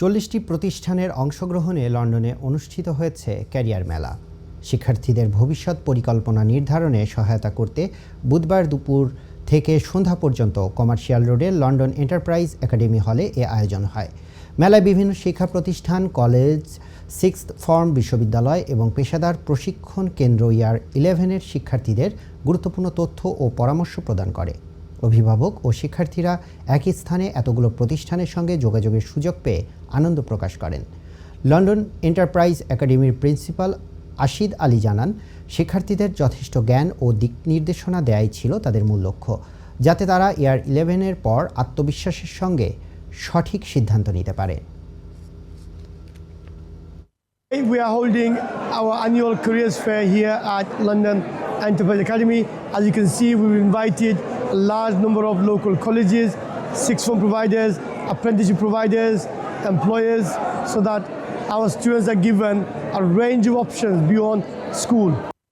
চল্লিশটি প্রতিষ্ঠানের অংশগ্রহণে লন্ডনে অনুষ্ঠিত হয়েছে ক্যারিয়ার মেলা। শিক্ষার্থীদের ভবিষ্যৎ পরিকল্পনা নির্ধারণে সহায়তা করতে বুধবার দুপুর থেকে সন্ধ্যা পর্যন্ত কমার্শিয়াল রোডের লন্ডন এন্টারপ্রাইজ একাডেমি হলে এ আয়োজন হয়। মেলায় বিভিন্ন শিক্ষা প্রতিষ্ঠান, কলেজ সিক্স ফর্ম বিশ্ববিদ্যালয় এবং পেশাদার প্রশিক্ষণ কেন্দ্র ইয়ার ইলেভেনের শিক্ষার্থীদের গুরুত্বপূর্ণ তথ্য ও পরামর্শ প্রদান করে। অভিভাবক ও শিক্ষার্থীরা একই স্থানে এতগুলো প্রতিষ্ঠানের সঙ্গে যোগাযোগের সুযোগ পেয়ে আনন্দ প্রকাশ করেন লন্ডন এন্টারপ্রাইজ একাডেমির প্রিন্সিপাল আশিদ আলী জানান শিক্ষার্থীদের যথেষ্ট জ্ঞান ও দিক নির্দেশনা দেয়াই ছিল তাদের মূল লক্ষ্য যাতে তারা ইয়ার ইলেভেনের পর আত্মবিশ্বাসের সঙ্গে সঠিক সিদ্ধান্ত নিতে পারে We are holding our annual careers fair here at London Enterprise Academy. As you can see, we've invited a large number of local colleges, sixth form providers, apprenticeship providers, employers, so that our students are given a range of options beyond school.